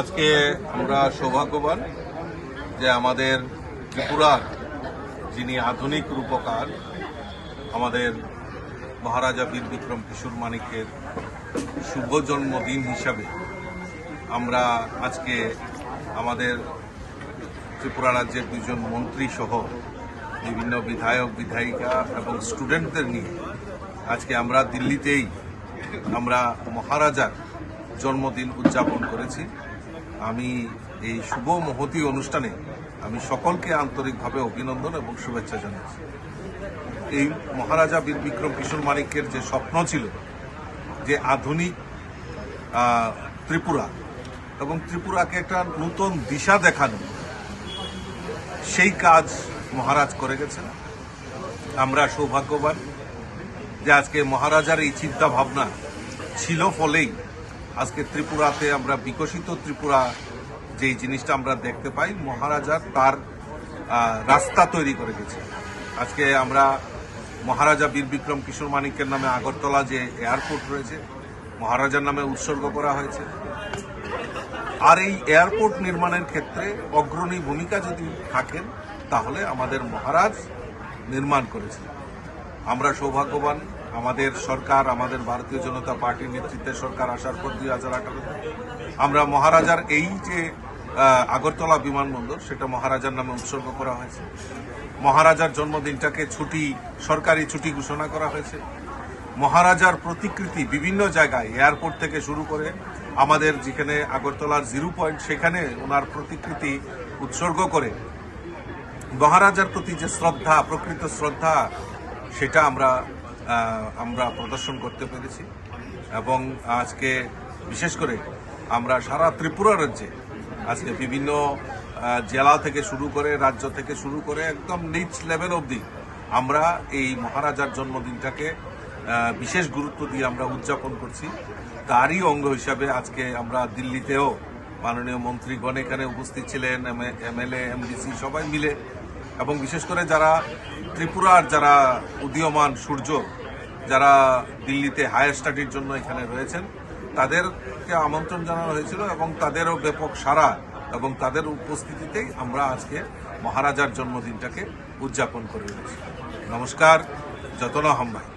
আজকে আমরা সৌভাগ্যবান যে আমাদের ত্রিপুরার যিনি আধুনিক রূপকার, আমাদের মহারাজা বীর বিক্রম কিশোর মানিকের শুভ জন্মদিন হিসাবে আমরা আজকে আমাদের ত্রিপুরা রাজ্যের দুজন মন্ত্রী সহ বিভিন্ন বিধায়ক, বিধায়িকা এবং স্টুডেন্টদের নিয়ে আজকে আমরা দিল্লিতেই আমরা মহারাজার জন্মদিন উদযাপন করেছি। আমি এই শুভ মহতি অনুষ্ঠানে আমি সকলকে আন্তরিকভাবে অভিনন্দন এবং শুভেচ্ছা জানাচ্ছি। এই মহারাজা বীর বিক্রম কিশোর মানিক্যের যে স্বপ্ন ছিল, যে আধুনিক ত্রিপুরা এবং ত্রিপুরাকে একটা নতুন দিশা দেখানো, সেই কাজ মহারাজ করে গেছেন। আমরা সৌভাগ্যবান যে আজকে মহারাজার এই চিন্তা ভাবনা ছিল ফলেই আজকে ত্রিপুরাতে আমরা বিকশিত ত্রিপুরা যেই জিনিসটা আমরা দেখতে পাই মহারাজার তার রাস্তা তৈরি করে গেছে আজকে আমরা মহারাজা বীর বিক্রম কিশোর মানিকের নামে আগরতলা যে এয়ারপোর্ট রয়েছে, মহারাজার নামে উৎসর্গ করা হয়েছে। আর এই এয়ারপোর্ট নির্মাণের ক্ষেত্রে অগ্রণী ভূমিকা যদি থাকেন, তাহলে আমাদের মহারাজ নির্মাণ করেছে আমরা সৌভাগ্যবান আমাদের সরকার, আমাদের ভারতীয় জনতা পার্টির নেতৃত্বে সরকার আসার পর দুই হাজার আঠারোতে আমরা মহারাজার এই যে আগরতলা বিমানবন্দর, সেটা মহারাজার নামে উৎসর্গ করা হয়েছে। মহারাজার জন্মদিনটাকে ছুটি, সরকারি ছুটি ঘোষণা করা হয়েছে। মহারাজার প্রতিকৃতি বিভিন্ন জায়গায়, এয়ারপোর্ট থেকে শুরু করে আমাদের যেখানে আগরতলার জিরো পয়েন্ট, সেখানে ওনার প্রতিকৃতি উৎসর্গ করে মহারাজার প্রতি যে শ্রদ্ধা, প্রকৃত শ্রদ্ধা, সেটা আমরা আমরা প্রদর্শন করতে পেরেছি এবং আজকে বিশেষ করে আমরা সারা ত্রিপুরা রাজ্যে আজকে বিভিন্ন জেলা থেকে শুরু করে রাজ্য থেকে শুরু করে একদম নিচ লেভেল অবধি আমরা এই মহারাজার জন্মদিনটাকে বিশেষ গুরুত্ব দিয়ে আমরা উদযাপন করছি। তারই অঙ্গ হিসাবে আজকে আমরা দিল্লিতেও মাননীয় মন্ত্রীগণ এখানে উপস্থিত ছিলেন এমএলএ এমডিসি সবাই মিলে। এবং বিশেষ করে যারা ত্রিপুরার যারা উদীয়মান সূর্য যারা দিল্লিতে হায়ার স্টাডির জন্য এখানে রয়েছেন, তাদেরকে আমন্ত্রণ জানানো হয়েছিল এবং তাদেরও ব্যাপক সারা এবং তাদের উপস্থিতিতেই আমরা আজকে মহারাজার জন্মদিনটাকে উদযাপন করে রয়েছি নমস্কার যতনা হাম্বাই